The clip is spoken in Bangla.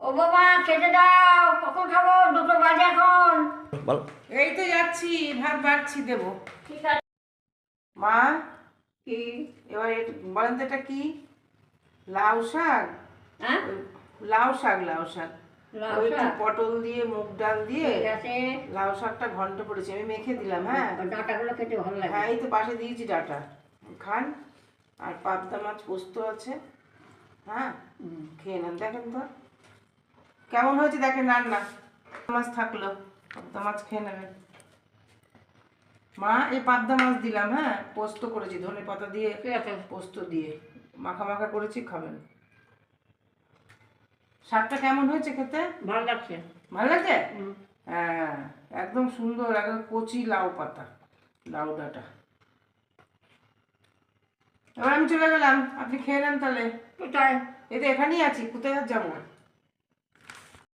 ও বাবা খেতে দাও। কখন খাব? দুটো বাজে এখন। এই তো যাচ্ছি ভাত বাড়ছি দেবো। ঠিক আছে। মা কি? এবার বলেন তো এটা কি? লাউ শাক? হ্যাঁ? লাউ শাক লাউ শাক? পটল দিয়ে মুগ ডাল দিয়ে লাউ শাকটা ঘন্ট করেছি আমি মেখে দিলাম হ্যাঁ? ডাটাগুলো খেতে ভালো লাগে। হ্যাঁ এই তো পাশে দিয়েছি ডাটা। খান। আর পাবদা মাছ পোস্ত আছে। হ্যাঁ? খেয়ে নেন দেখেন তো। কেমন হয়েছে দেখেন রান্না? মাছ থাকল পাবদা মাছ খেয়ে নেবেন। মা এই পাবদা মাছ দিলাম হ্যাঁ? পোস্ত করেছি ধনে পাতা দিয়ে পোস্ত দিয়ে। মাখা মাখা করেছি খাবেন। শাকটা কেমন হয়েছে খেতে? ভালো লাগছে। ভালো লাগছে? হ্যাঁ একদম সুন্দর একদম কচি লাউ পাতা লাউ ডাঁটা। এবার আমি চলে গেলাম আপনি খেয়ে নেন তাহলে। কোথায়? এই তো এখানেই আছি কোথায় আর যাব?